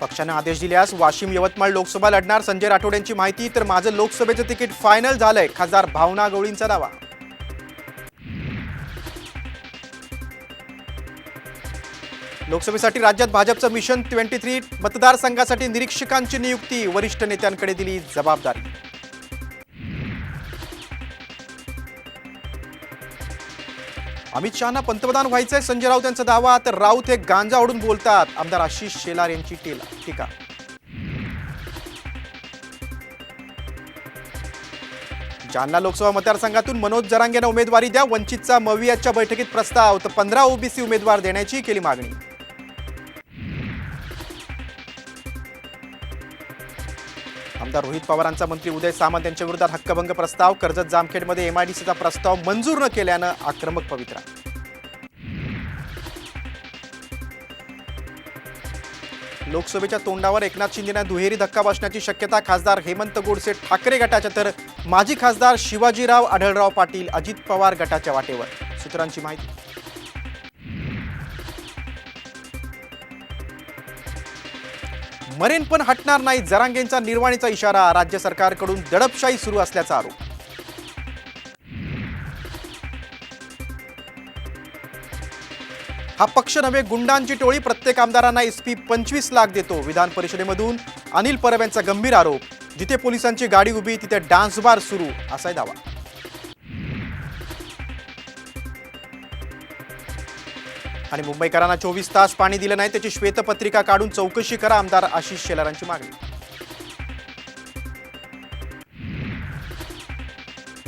पक्षानं आदेश दिल्यास वाशिम यवतमाळ लोकसभा लढणार. संजय राठोड यांची माहिती तर माझं लोकसभेचं तिकीट फायनल झालंय. खासदार भावना गवळींचा दावा. लोकसभेसाठी राज्यात भाजपचं मिशन ट्वेंटी थ्री मतदारसंघासाठी निरीक्षकांची नियुक्ती वरिष्ठ नेत्यांकडे दिली जबाबदारी. अमित शहाना पंतप्रधान व्हायचंय. संजय राऊत यांचा दावा. तर राऊत हे गांजा ओढून बोलतात. आमदार आशिष शेलार यांची टेला. टीका जालना लोकसभा मतदारसंघातून मनोज जरांगेनं उमेदवारी द्या. वंचितचा मवियाच्या बैठकीत प्रस्ताव. तर पंधरा ओबीसी उमेदवार देण्याची केली मागणी. आमदार रोहित पवारांचा मंत्री उदय सामंत यांच्या विरोधात हक्कभंग प्रस्ताव कर्जत जामखेडमध्ये एमआयडीसीचा प्रस्ताव मंजूर न केल्यानं आक्रमक पवित्रा. लोकसभेच्या तोंडावर एकनाथ शिंदेना दुहेरी धक्का बसण्याची शक्यता खासदार हेमंत गोडसे ठाकरे गटाच्या तर माजी खासदार शिवाजीराव आढळराव पाटील अजित पवार गटाच्या वाटेवर. सूत्रांची माहिती मरेन पण हटणार नाही जरांगेंचा निर्वाणीचा इशारा राज्य सरकारकडून दडपशाही सुरू असल्याचा आरोप. हा पक्ष नव्हे गुंडांची टोळी प्रत्येक आमदारांना एस पी पंचवीस लाख देतो विधान परिषदेमधून अनिल परब यांचा गंभीर आरोप. जिथे पोलिसांची गाडी उभी तिथे डान्स बार सुरू असाही दावा. आणि मुंबईकरांना चोवीस तास पाणी दिलं नाही त्याची श्वेतपत्रिका काढून चौकशी करा आमदार आशिष शेलारांची मागणी.